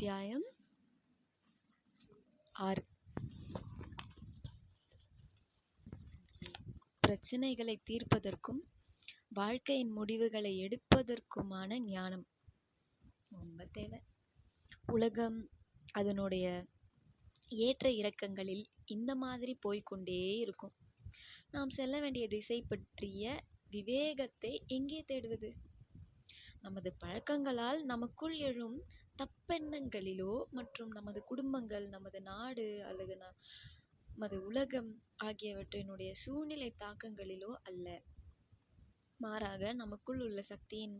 அத்தியாயம் ஆறு. பிரச்சனைகளை தீர்ப்பதற்கும் வாழ்க்கையின் முடிவுகளை எடுப்பதற்குமான ஞானம். ரொம்ப தேவை. உலகம் அதனுடைய ஏற்ற இறக்கங்களில் இந்த மாதிரி போய்க்கொண்டே இருக்கும். நாம் செல்ல வேண்டிய திசை பற்றிய விவேகத்தை எங்கே தேடுவது? நமது பழக்கங்களால் நமக்குள் எழும் தப்பெண்ணங்களிலோ மற்றும் நமது குடும்பங்கள் நமது நாடு அல்லது நமது உலகம் ஆகியவற்றினுடைய சூழ்நிலை தாக்கங்களிலோ அல்ல. மாறாக நமக்குள் உள்ள சக்தியின்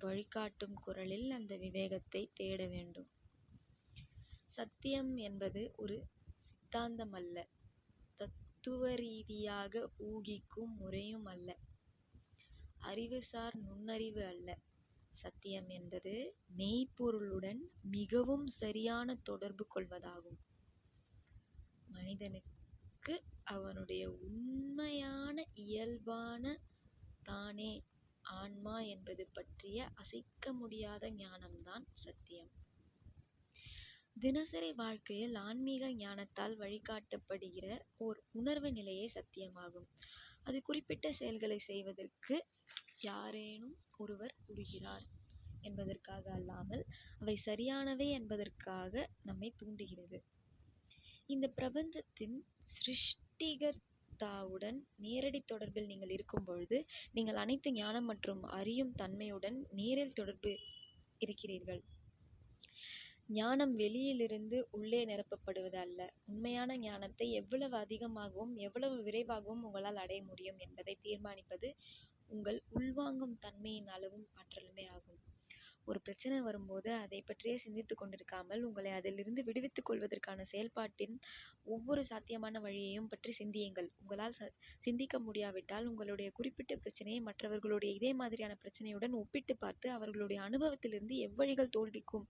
வழிகாட்டும் குரலில் அந்த விவேகத்தை தேட வேண்டும். சத்தியம் என்பது ஒரு சித்தாந்தம் அல்ல தத்துவ ரீதியாக ஊகிக்கும் முறையும் அல்ல. அறிவுசார் நுண்ணறிவு அல்ல. சத்தியம் என்பது மெய்ப்பொருளுடன் மிகவும் சரியான தொடர்பு கொள்வதாகும். மனிதனுக்கு அவனுடைய உண்மையான இயல்பான தானே ஆன்மா என்பது பற்றிய அசைக்க முடியாத ஞானம்தான் சத்தியம். தினசரி வாழ்க்கையில் ஆன்மீக ஞானத்தால் வழிகாட்டப்படுகிற ஓர் உணர்வு நிலையே சத்தியமாகும். அது குறிப்பிட்ட செயல்களை செய்வதற்கு யாரேனும் ஒருவர் கூறுகிறார் என்பதற்காக அல்லாமல் அவை சரியானவை என்பதற்காக நம்மை தூண்டுகிறது. இந்த பிரபஞ்சத்தின் சிருஷ்டிகர்த்தாவுடன் நேரடி தொடர்பில் நீங்கள் இருக்கும் பொழுது நீங்கள் அனைத்து ஞானம் மற்றும் அறியும் தன்மையுடன் நேரில் தொடர்பு இருக்கிறீர்கள். ஞானம் வெளியிலிருந்து உள்ளே நிரப்பப்படுவது அல்ல. உண்மையான ஞானத்தை எவ்வளவு அதிகமாகவும் எவ்வளவு விரைவாகவும் உங்களால் அடைய முடியும் என்பதை தீர்மானிப்பது உங்கள் உள்வாங்கும் தன்மையின் அளவும் ஆற்றலுமே ஆகும். ஒரு பிரச்சனை வரும்போது அதை பற்றியே சிந்தித்து கொண்டிருக்காமல் உங்களை அதிலிருந்து விடுவித்துக் கொள்வதற்கான செயல்பாட்டின் ஒவ்வொரு சாத்தியமான வழியையும் பற்றி சிந்தியுங்கள். உங்களால் சிந்திக்க முடியாவிட்டால் உங்களுடைய குறிப்பிட்ட பிரச்சனையை மற்றவர்களுடைய இதே மாதிரியான பிரச்சனையுடன் ஒப்பிட்டு பார்த்து அவர்களுடைய அனுபவத்திலிருந்து எவ்வழிகள் தோல்விக்கும்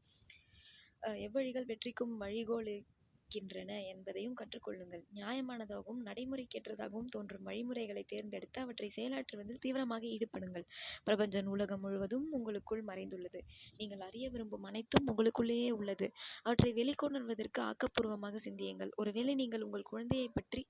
எவ்வழிகள் வெற்றிக்கும் வழிகோலுகின்றன என்பதையும் கற்றுக்கொள்ளுங்கள். நியாயமானதாகவும் நடைமுறைக்கேற்றதாகவும் தோன்றும் வழிமுறைகளை தேர்ந்தெடுத்து அவற்றை செயலாற்றுவதில் தீவிரமாக ஈடுபடுங்கள். பிரபஞ்ச நூலகம் முழுவதும் உங்களுக்குள் மறைந்துள்ளது. நீங்கள் அறிய விரும்பும் அனைத்தும் உங்களுக்குள்ளேயே உள்ளது. அவற்றை வெளிக்கொணர்வதற்கு ஆக்கப்பூர்வமாக சிந்தியுங்கள். ஒருவேளை நீங்கள் உங்கள் குழந்தையைப் பற்றி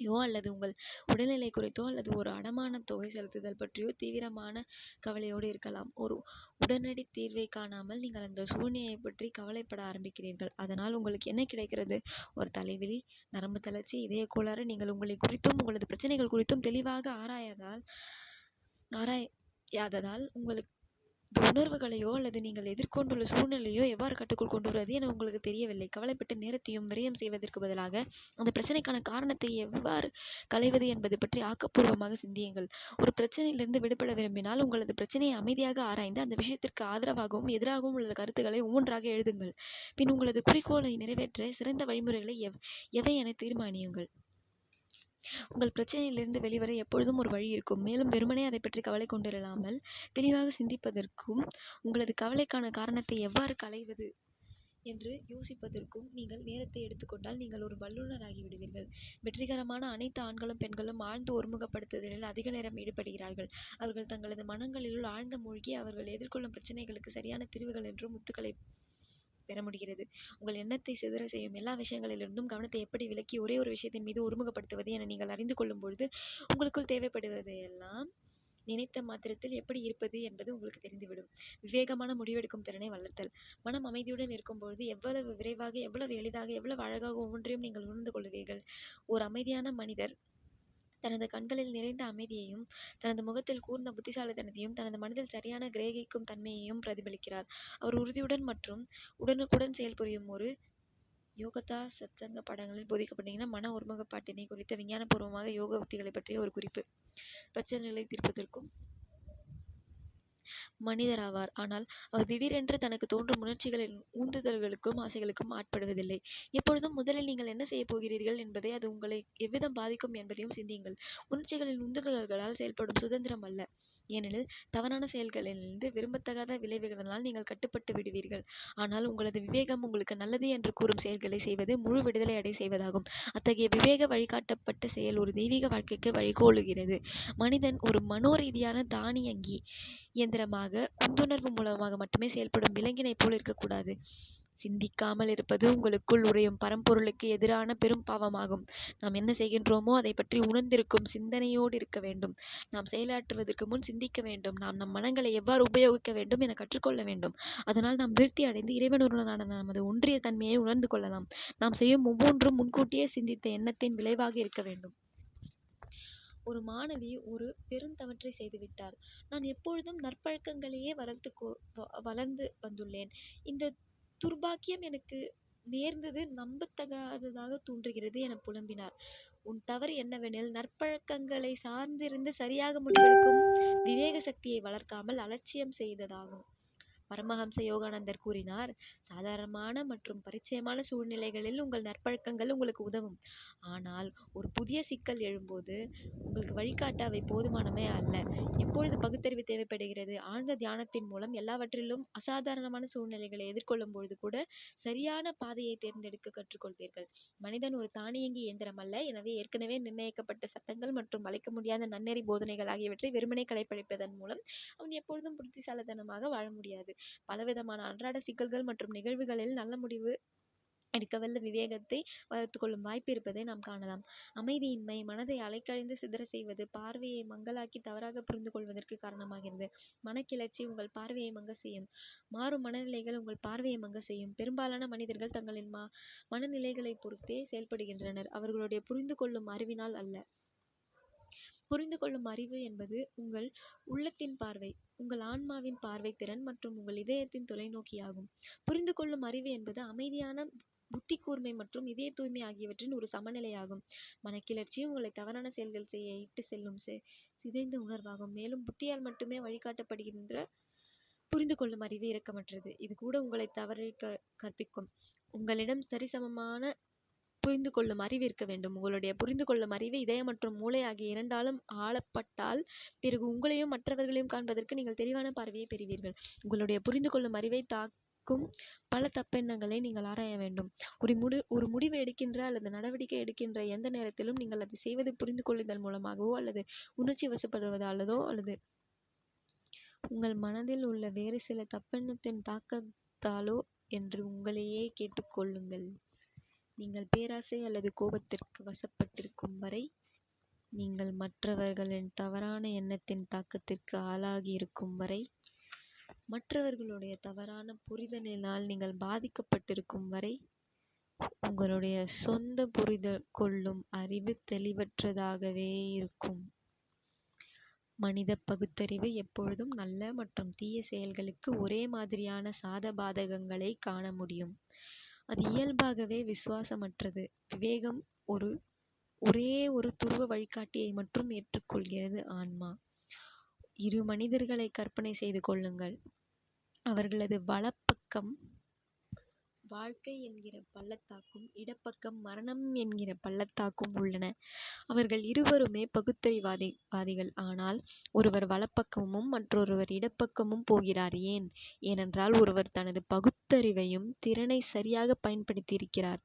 யோ அல்லது உங்கள் உடல்நிலை குறித்தோ அல்லது ஒரு அடமான தொகை செலுத்துதல் பற்றியோ தீவிரமான கவலையோடு இருக்கலாம். ஒரு உடனடி தீர்வை காணாமல் நீங்கள் அந்த சூழ்நிலையை பற்றி கவலைப்பட ஆரம்பிக்கிறீர்கள். அதனால் உங்களுக்கு என்ன கிடைக்கிறது? ஒரு தலைவலி நரம்பு தளர்ச்சி இதய கோளாறு நீங்கள் உங்களை குறித்தும் உங்களது பிரச்சனைகள் குறித்தும் தெளிவாக ஆராயாதால் ஆராயாததால் உங்களுக்கு உணர்வுகளையோ அல்லது நீங்கள் எதிர்கொண்டுள்ள சூழ்நிலையோ எவ்வாறு கட்டுக்குள் கொண்டு வருவது என உங்களுக்கு தெரியவில்லை. கவலைப்பட்டு நேரத்தையும் விரயம் செய்வதற்கு பதிலாக அந்த பிரச்சனைக்கான காரணத்தை எவ்வாறு களைவது என்பது பற்றி ஆக்கப்பூர்வமாக சிந்தியுங்கள். ஒரு பிரச்சனையிலிருந்து விடுபட விரும்பினால் உங்களது பிரச்சனையை அமைதியாக ஆராய்ந்து அந்த விஷயத்திற்கு ஆதரவாகவும் எதிராகவும் உள்ள கருத்துக்களை ஒவ்வொன்றாக எழுதுங்கள். பின் உங்களது குறிக்கோளை நிறைவேற்ற சிறந்த வழிமுறைகளை எவ் எவை என தீர்மானியுங்கள். உங்கள் பிரச்சனையிலிருந்து வெளிவர எப்பொழுதும் ஒரு வழி இருக்கும். மேலும் வெறுமனே அதைப் பற்றி கவலை கொண்டிருளாமல் தெளிவாக சிந்திப்பதற்கும் உங்களது கவலைக்கான காரணத்தை எவ்வாறு களைவது என்று யோசிப்பதற்கும் நீங்கள் நேரத்தை எடுத்துக்கொண்டால் நீங்கள் ஒரு வல்லுநராகி விடுவீர்கள். வெற்றிகரமான அனைத்து ஆண்களும் பெண்களும் ஆழ்ந்து ஒருமுகப்படுத்துதலில் அதிக நேரம் ஈடுபடுகிறார்கள். அவர்கள் தங்களது மனங்களிலுள் ஆழ்ந்து மூழ்கி அவர்கள் எதிர்கொள்ளும் பிரச்சனைகளுக்கு சரியான தீர்வுகள் என்றும் முத்துக்களை பெற முடிகிறது. உங்கள் எண்ணத்தை சிதற செய்யும் எல்லா விஷயங்களிலிருந்தும் கவனத்தை எப்படி விலக்கி ஒரே ஒரு விஷயத்தின் மீது ஒருமுகப்படுத்துவது என நீங்கள் அறிந்து கொள்ளும் பொழுது உங்களுக்குள் தேவைப்படுவதையெல்லாம் நினைத்த மாத்திரத்தில் எப்படி இருப்பது என்பது உங்களுக்கு தெரிந்துவிடும். விவேகமான முடிவெடுக்கும் திறனை வளர்த்தல். மனம் அமைதியுடன் இருக்கும்பொழுது எவ்வளவு விரைவாக எவ்வளவு எளிதாக எவ்வளவு அழகாக ஒவ்வொன்றையும் நீங்கள் உணர்ந்து கொள்வீர்கள். ஒரு அமைதியான மனிதர் தனது கண்களில் நிறைந்த அமைதியையும் தனது முகத்தில் கூர்ந்த புத்திசாலித்தனத்தையும் தனது மனதில் சரியான கிரகிக்கும் தன்மையையும் பிரதிபலிக்கிறார். அவர் உறுதியுடன் மற்றும் உடனுக்குடன் செயல்புரியும் ஒரு யோகதா சத்சங்க பாடங்களில் போதிக்கப்பட்டீங்கன்னா மன ஒருமுகப்பாட்டினை குறித்த விஞ்ஞானபூர்வமாக யோக உத்திகளை பற்றிய ஒரு குறிப்பு. பிரச்சனைகளை தீர்ப்பதற்கும் மனிதராவார். ஆனால் அவர் திடீரென்று தனக்கு தோன்றும் உணர்ச்சிகளின் ஊந்துதல்களுக்கும் ஆசைகளுக்கும் ஆட்படுவதில்லை. எப்பொழுதும் முதலில் நீங்கள் என்ன செய்யப் போகிறீர்கள் என்பதை அது உங்களை எவ்விதம் பாதிக்கும் என்பதையும் சிந்தியுங்கள். உணர்ச்சிகளின் உந்துதல்களால் செயல்படும் சுதந்திரம் அல்ல. ஏனெனில் தவறான செயல்களிலிருந்து விரும்பத்தகாத விளைவுகளினால் நீங்கள் கட்டுப்பட்டு விடுவீர்கள். ஆனால் உங்களது விவேகம் உங்களுக்கு நல்லது என்று கூறும் செயல்களை செய்வது முழு விடுதலை அடை செய்வதாகும். அத்தகைய விவேக வழிகாட்டப்பட்ட செயல் ஒரு தெய்வீக வாழ்க்கைக்கு வழிகோலுகிறது. மனிதன் ஒரு மனோரீதியான தானியங்கி இயந்திரமாக உந்துணர்வு மூலமாக மட்டுமே செயல்படும் விலங்கினைப் போல் இருக்கக்கூடாது. சிந்திக்காமல் இருப்பது உங்களுக்குள் உறையும் பரம்பொருளுக்கு எதிரான பெரும் பாவமாகும். நாம் என்ன செய்கின்றோமோ அதைப்பற்றி உணர்ந்திருக்கும் சிந்தனையோடு இருக்க வேண்டும். நாம் செயலாற்றுவதற்கு முன் சிந்திக்க வேண்டும். நாம் நம் மனங்களை எவ்வாறு உபயோகிக்க வேண்டும் என கற்றுக்கொள்ள வேண்டும். அதனால் நாம் விருத்தி அடைந்து இறைவனுடனான நமது ஒன்றிய தன்மையை உணர்ந்து கொள்ளலாம். நாம் செய்யும் ஒவ்வொன்றும் முன்கூட்டியே சிந்தித்த எண்ணத்தின் விளைவாக இருக்க வேண்டும். ஒரு மாணவி ஒரு பெருந்தவற்றை செய்துவிட்டார். நான் எப்பொழுதும் நற்பழக்கங்களையே வளர்த்து வந்துள்ளேன். இந்த துர்பாக்கியம் எனக்கு நேர்ந்தது நம்பத்தகாததாக தோன்றுகிறது என புலம்பினார். உன் தவறு என்னவெனில் நற்பழக்கங்களை சார்ந்திருந்து சரியாக முடிவெடுக்கும் விவேக சக்தியை வளர்க்காமல் அலட்சியம் செய்ததாகும். பரமஹம்ச யோகானந்தர் கூறினார் சாதாரணமான மற்றும் பரிச்சயமான சூழ்நிலைகளில் உங்கள் நற்பழக்கங்கள் உங்களுக்கு உதவும். ஆனால் ஒரு புதிய சிக்கல் எழும்போது உங்களுக்கு வழிகாட்ட அவை போதுமானவை அல்ல. எப்பொழுது பகுத்தறிவு தேவைப்படுகிறது? ஆழ்ந்த தியானத்தின் மூலம் எல்லாவற்றிலும் அசாதாரணமான சூழ்நிலைகளை எதிர்கொள்ளும்போது கூட சரியான பாதையை தேர்ந்தெடுக்க கற்றுக்கொள்வீர்கள். மனிதன் ஒரு தானியங்கி இயந்திரம் அல்ல எனவே ஏற்கனவே நிர்ணயிக்கப்பட்ட சட்டங்கள் மற்றும் அழைக்க முடியாத நன்னெறி போதனைகள் ஆகியவற்றை வெறுமனே கடைப்பிடிப்பதன் மூலம் அவன் எப்பொழுதும் புத்திசாலித்தனமாக வாழ முடியாது. பலவிதமான அன்றாட சிக்கல்கள் மற்றும் நிகழ்வுகளில் நல்ல முடிவு எடுக்கவல்ல விவேகத்தை வளர்த்து கொள்ளும் வாய்ப்பு இருப்பதை நாம் காணலாம். அமைதியின்மை மனதை அலைக்கழிந்து சிதற செய்வது பார்வையை மங்கலாக்கி தவறாக புரிந்து கொள்வதற்கு காரணமாகிறது. மனக்கிளர்ச்சி உங்கள் பார்வையை மங்க செய்யும். மாறும் மனநிலைகள் உங்கள் பார்வையை மங்க செய்யும். பெரும்பாலான மனிதர்கள் தங்களின் மனநிலைகளைப் பொறுத்தே செயல்படுகின்றனர் அவர்களுடைய புரிந்து கொள்ளும் அறிவினால் அல்ல. புரிந்து கொள்ளும் அறிவு என்பது உங்கள் உள்ளத்தின் பார்வை உங்கள் ஆன்மாவின் பார்வை திறன் மற்றும் உங்கள் இதயத்தின் தொலைநோக்கியாகும். புரிந்து கொள்ளும் அறிவு என்பது அமைதியான புத்தி கூர்மை மற்றும் இதய தூய்மை ஆகியவற்றின் ஒரு சமநிலையாகும். மனக்கிளர்ச்சி உங்களை தவறான செயல்கள் செய்ய இட்டு செல்லும் சிதைந்த உணர்வாகும். மேலும் புத்தியால் மட்டுமே வழிகாட்டப்படுகின்ற புரிந்து கொள்ளும் அறிவு இரக்கமற்றது. இது கூட உங்களை தவறிக்க கற்பிக்கும். உங்களிடம் சரிசமமான புரிந்து கொள்ளும் அறிவு இருக்க வேண்டும். உங்களுடைய புரிந்து கொள்ளும் அறிவு இதயம் மற்றும் மூளை ஆகிய இரண்டாலும் ஆளப்பட்டால் பிறகு உங்களையும் மற்றவர்களையும் காண்பதற்கு நீங்கள் தெளிவான பார்வையை பெறுவீர்கள். உங்களுடைய புரிந்து கொள்ளும் அறிவை தாக்கும் பல தப்பெண்ணங்களை நீங்கள் ஆராய வேண்டும். ஒரு முடி ஒரு முடிவு எடுக்கின்ற அல்லது நடவடிக்கை எடுக்கின்ற எந்த நேரத்திலும் நீங்கள் அதை செய்வது புரிந்து கொள்ளுதல் மூலமாகவோ அல்லது உணர்ச்சி வசப்படுவதாலதோ அல்லது உங்கள் மனதில் உள்ள வேறு சில தப்பெண்ணத்தின் தாக்கத்தாலோ என்று உங்களையே கேட்டுக்கொள்ளுங்கள் நீங்கள் பேராசை அல்லது கோபத்திற்கு வசப்பட்டிருக்கும் வரை நீங்கள் மற்றவர்களின் தவறான எண்ணத்தின் தாக்கத்திற்கு ஆளாகி இருக்கும் வரை மற்றவர்களுடைய தவறான புரிதலினால் நீங்கள் பாதிக்கப்பட்டிருக்கும் வரை உங்களுடைய சொந்த புரிதல் கொள்ளும் அறிவு தெளிவற்றதாகவே இருக்கும். மனிதப் பகுத்தறிவு எப்பொழுதும் நல்ல மற்றும் தீய செயல்களுக்கு ஒரே மாதிரியான சாதகபாதகங்களைக் காண முடியும். அது இயல்பாகவே விசுவாசமற்றது. விவேகம் ஒரு ஒரே ஒரு துருவ வழிகாட்டியை மட்டும் ஏற்றுக்கொள்கிறது ஆன்மா. இரு மனிதர்களை கற்பனை செய்து கொள்ளுங்கள். அவர்களது வலப்பக்கம் வாழ்க்கை என்கிற பள்ளத்தாக்கும் இடப்பக்கம் மரணம் என்கிற பள்ளத்தாக்கும் உள்ளன. அவர்கள் இருவருமே பகுத்தறிவாதி வாதிகள் ஆனால் ஒருவர் வலப்பக்கமும் மற்றொருவர் இடப்பக்கமும் போகிறார் ஏன். ஏனென்றால் ஒருவர் தனது பகுத்தறிவையும் திறனை சரியாக பயன்படுத்தியிருக்கிறார்.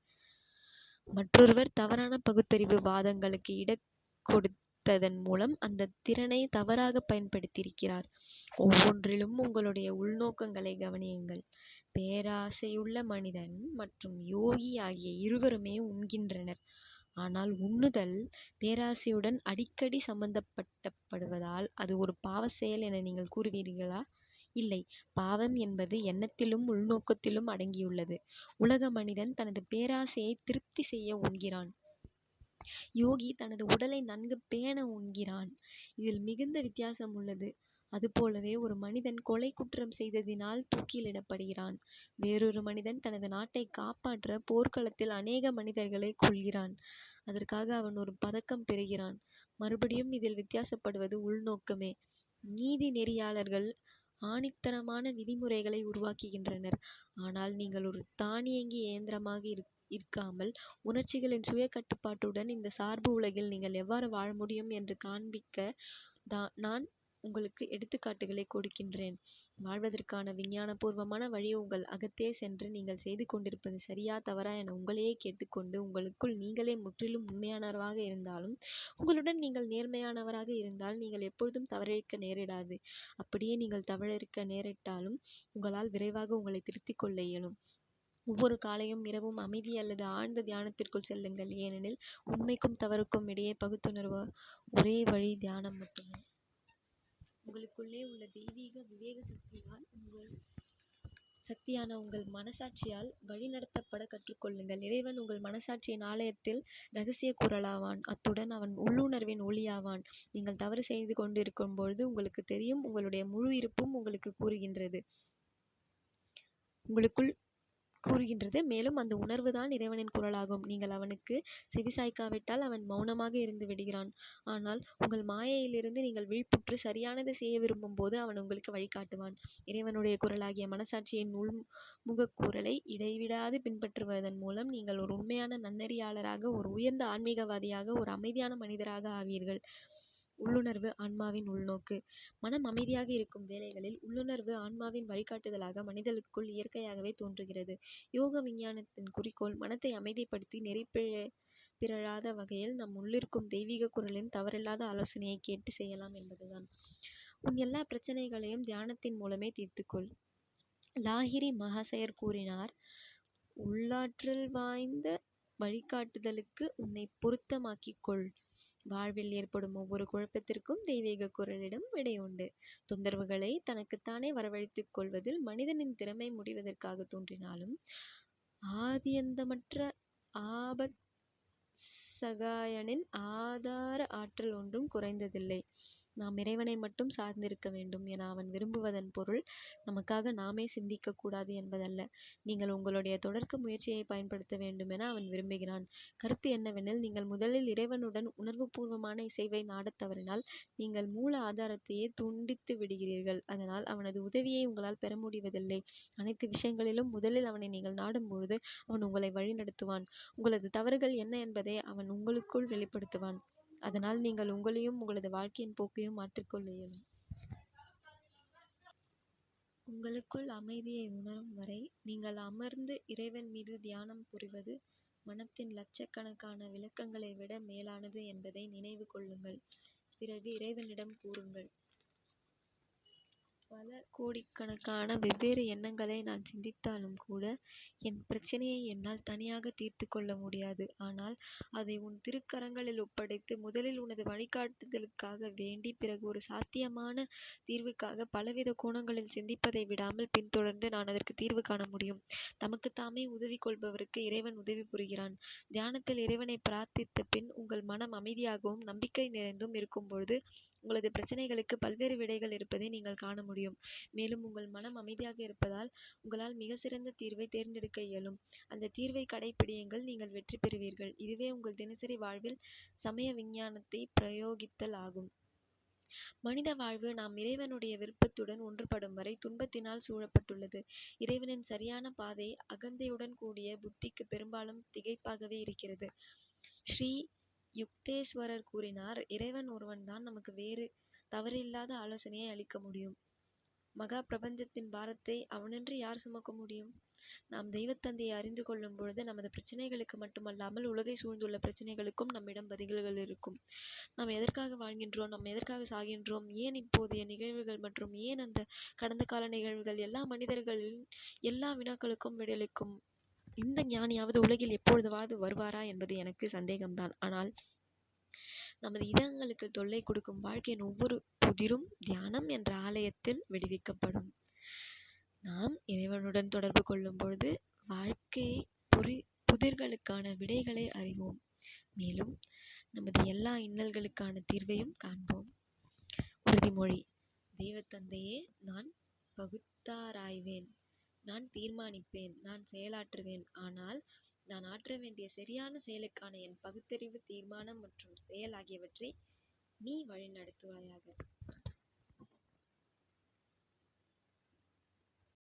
மற்றொருவர் தவறான பகுத்தறிவு வாதங்களுக்கு இட கொடுத்ததன் மூலம் அந்த திறனை தவறாக பயன்படுத்தியிருக்கிறார். ஒவ்வொன்றிலும் உங்களுடைய உள்நோக்கங்களை கவனியுங்கள். பேராசையுள்ள மனிதன் மற்றும் யோகி ஆகிய இருவருமே உண்கின்றனர். ஆனால் உண்ணுதல் பேராசையுடன் அடிக்கடி சம்பந்தப்பட்டப்படுவதால் அது ஒரு பாவச் செயல் என நீங்கள் கூறுவீர்களா? இல்லை. பாவம் என்பது எண்ணத்திலும் உள்நோக்கத்திலும் அடங்கியுள்ளது. உலக மனிதன் தனது பேராசையை திருப்தி செய்ய உண்கிறான். யோகி தனது உடலை நன்கு பேண உண்கிறான். இதில் மிகுந்த வித்தியாசம் உள்ளது. அதுபோலவே ஒரு மனிதன் கொலை குற்றம் செய்ததினால் தூக்கிலிடப்படுகிறான். வேறொரு மனிதன் தனது நாட்டை காப்பாற்ற போர்க்களத்தில் அநேக மனிதர்களை கொல்கிறான். அதற்காக அவன் ஒரு பதக்கம் பெறுகிறான். மறுபடியும் இதில் வித்தியாசப்படுவது உள்நோக்கமே. நீதி நெறியாளர்கள் ஆணித்தரமான விதிமுறைகளை உருவாக்குகின்றனர். ஆனால் நீங்கள் ஒரு தானியங்கி இயந்திரமாக இருக்காமல் உணர்ச்சிகளின் சுய கட்டுப்பாட்டுடன் இந்த சார்பு உலகில் நீங்கள் எவ்வாறு வாழ முடியும் என்று காண்பிக்க தான் நான் உங்களுக்கு எடுத்துக்காட்டுகளை கொடுக்கின்றேன். வாழ்வதற்கான விஞ்ஞானபூர்வமான வழி உங்கள் அகத்தே சென்று நீங்கள் செய்து கொண்டிருப்பது சரியா தவறா என உங்களையே கேட்டுக்கொண்டு உங்களுக்குள் நீங்களே முற்றிலும் உண்மையானவராக இருந்தாலும் உங்களுடன் நீங்கள் நேர்மையானவராக இருந்தால் நீங்கள் எப்பொழுதும் தவறிழைக்க நேரிடாது. அப்படியே நீங்கள் தவறிழைக்க நேரிட்டாலும் உங்களால் விரைவாக உங்களை திருத்திக் கொள்ள இயலும். ஒவ்வொரு காலையும் இரவும் அமைதி அல்லது ஆழ்ந்த தியானத்திற்குள் செல்லுங்கள். ஏனெனில் உண்மைக்கும் தவறுக்கும் இடையே பகுத்துணர்வு ஒரே வழி தியானம் மட்டுமே. உங்களுக்குள்ளே உள்ள தெய்வீக விவேக சக்தியால் உங்கள் சக்தியான உங்கள் மனசாட்சியால் வழிநடத்தப்பட கற்றுக்கொள்ளுங்கள் இறைவன் உங்கள் மனசாட்சியின் ஆலயத்தில் ரகசிய குரலாவான். அத்துடன் அவன் உள்ளுணர்வின் ஒளியாவான் நீங்கள் தவறு செய்து கொண்டிருக்கும்போது உங்களுக்கு தெரியும் உங்களுடைய முழு இருப்பும் உங்களுக்கு கூறுகின்றது. உங்களுக்குள் கூறுகின்றது. மேலும் அந்த உணர்வு தான் இறைவனின் குரலாகும். நீங்கள் அவனுக்கு செவிசாய்க்காவிட்டால் அவன் மௌனமாக இருந்து விடுகிறான் ஆனால் உங்கள் மாயையிலிருந்து நீங்கள் விழிப்புற்று சரியானதை செய்ய விரும்பும்போது அவன் உங்களுக்கு வழிகாட்டுவான். இறைவனுடைய குரலாகிய மனசாட்சியின் உள் முகக்கூறலை இடைவிடாது பின்பற்றுவதன் மூலம் நீங்கள் ஒரு உண்மையான நன்னெறியாளராக ஒரு உயர்ந்த ஆன்மீகவாதியாக ஒரு அமைதியான மனிதராக ஆவீர்கள். உள்ளுணர்வு ஆன்மாவின் உள்நோக்கு மனம் அமைதியாக இருக்கும் வேளைகளில் உள்ளுணர்வு ஆன்மாவின் வழிகாட்டுதலாக மனிதனுக்குள் இயற்கையாகவே தோன்றுகிறது. யோக விஞ்ஞானத்தின் குறிக்கோள் மனத்தை அமைதிப்படுத்தி நெறி பிறழாத வகையில் நம் உள்ளிருக்கும் தெய்வீகக் குரலின் தவறில்லாத ஆலோசனையைக் கேட்டுச் செய்யலாம் என்பதுதான். உன் எல்லாப் பிரச்சனைகளையும் தியானத்தின் மூலமே தீர்த்துக்கொள் லாகிரி மகாசயர் கூறினார் உள்ளாற்றல் வாய்ந்த வழிகாட்டுதலுக்கு உன்னைப் பொருத்தமாக்கிக் கொள். வாழ்வில் ஏற்படும் ஒவ்வொரு குழப்பத்திற்கும் தெய்வீக குரலிடம் விடை உண்டு. தொந்தரவுகளை தனக்குத்தானே வரவழைத்துக் கொள்வதில் மனிதனின் திறமை முடிவதற்காக தோன்றினாலும் ஆதியந்தமற்ற ஆபத் சகாயனின் ஆதார ஆற்றல் ஒன்றும் குறைந்ததில்லை. நாம் இறைவனை மட்டும் சார்ந்திருக்க வேண்டும் என அவன் விரும்புவதன் பொருள் நமக்காக நாமே சிந்திக்கக்கூடாது என்பதல்ல. நீங்கள் உங்களுடைய தொடர்க்க முயற்சியை பயன்படுத்த வேண்டுமென அவன் விரும்புகிறான். கருத்து என்னவெனில் நீங்கள் முதலில் இறைவனுடன் உணர்வுபூர்வமான இசைவை நாடத் தவறினால் நீங்கள் மூல ஆதாரத்தையே துண்டித்து விடுகிறீர்கள் அதனால் அவனது உதவியை உங்களால் பெற முடிவதில்லை. அனைத்து விஷயங்களிலும் முதலில் அவனை நீங்கள் நாடும்பொழுது அவன் உங்களை வழிநடத்துவான். உங்களது தவறுகள் என்ன என்பதை அவன் உங்களுக்குள் வெளிப்படுத்துவான். அதனால் நீங்கள் உங்களையும் உங்களது வாழ்க்கையின் போக்கையும் மாற்றிக்கொள்ள இயலும். உங்களுக்குள் அமைதியை உணரும் வரை நீங்கள் அமர்ந்து இறைவன் மீது தியானம் புரிவது மனத்தின் லட்சக்கணக்கான விளக்கங்களை விட மேலானது என்பதை நினைவு கொள்ளுங்கள். பிறகு இறைவனிடம் கூறுங்கள் பல கோடிக்கணக்கான வெவ்வேறு எண்ணங்களை நான் சிந்தித்தாலும் கூட என் பிரச்சனையை என்னால் தனியாக தீர்த்து கொள்ள முடியாது. ஆனால் அதை உன் திருக்கரங்களில் ஒப்படைத்து முதலில் உனது வழிகாட்டுதலுக்காக வேண்டி பிறகு ஒரு சாத்தியமான தீர்வுக்காக பலவித கோணங்களில் சிந்திப்பதை விடாமல் பின்தொடர்ந்து நான் அதற்கு தீர்வு காண முடியும். தமக்குத்தாமே உதவி கொள்பவருக்கு இறைவன் உதவி புரிகிறான். தியானத்தில் இறைவனை பிரார்த்தித்த பின் உங்கள் மனம் அமைதியாகவும் நம்பிக்கை நிறைந்தும் இருக்கும்பொழுது உங்களது பிரச்சினைகளுக்கு பல்வேறு விடைகள் இருப்பதை நீங்கள் காண முடியும். மேலும் உங்கள் மனம் அமைதியாக இருப்பதால் உங்களால் மிகச்சிறந்த தீர்வை தேர்ந்தெடுக்க இயலும். அந்த தீர்வை கடைப்பிடியுங்கள் நீங்கள் வெற்றி பெறுவீர்கள். இதுவே உங்கள் தினசரி வாழ்வில் சமய விஞ்ஞானத்தை பிரயோகித்தல் ஆகும். மனித வாழ்வு நாம் இறைவனுடைய விருப்பத்துடன் ஒன்றுபடும் வரை துன்பத்தினால் சூழப்பட்டுள்ளது. இறைவனின் சரியான பாதை அகந்தையுடன் கூடிய புத்திக்கு பெரும்பாலும் திகைப்பாகவே இருக்கிறது. ஸ்ரீ யுக்தேஸ்வரர் கூறினார் இறைவன் ஒருவன்தான் நமக்கு வேறு தவறில்லாத ஆலோசனையை அளிக்க முடியும். மகா பிரபஞ்சத்தின் பாரத்தை அவனின்றி யார் சுமக்க முடியும்? நாம் தெய்வத்தந்தையை அறிந்து கொள்ளும் பொழுது நமது பிரச்சனைகளுக்கு மட்டுமல்லாமல் உலகை சூழ்ந்துள்ள பிரச்சனைகளுக்கும் நம்மிடம் பதில்கள் இருக்கும். நாம் எதற்காக வாழ்கின்றோம்? நாம் எதற்காக சாகின்றோம்? ஏன் இப்போதைய நிகழ்வுகள் மற்றும் ஏன் அந்த கடந்த கால நிகழ்வுகள்? எல்லா மனிதர்களின் எல்லா வினாக்களுக்கும் விடையளிக்கும் இந்த ஞானியாவது உலகில் எப்பொழுதாவது வருவாரா என்பது எனக்கு சந்தேகம்தான். ஆனால் நமது இதயங்களுக்கு தொல்லை கொடுக்கும் வாழ்க்கையின் ஒவ்வொரு புதிரும் தியானம் என்ற ஆலயத்தில் விடுவிக்கப்படும். நாம் இறைவனுடன் தொடர்பு கொள்ளும் பொழுது வாழ்க்கையை புரி புதிர்களுக்கான விடைகளை அறிவோம். மேலும் நமது எல்லா இன்னல்களுக்கான தீர்வையும் காண்போம். உறுதிமொழி தெய்வத்தந்தையே நான் பகுத்தாராய்வேன். நான் தீர்மானிப்பேன். நான் செயலாற்றுவேன். ஆனால் நான் ஆற்ற வேண்டிய சரியான செயலுக்கான என் பகுத்தறிவு தீர்மானம் மற்றும் செயல் ஆகியவற்றை நீ வழிநடத்துவாயாக.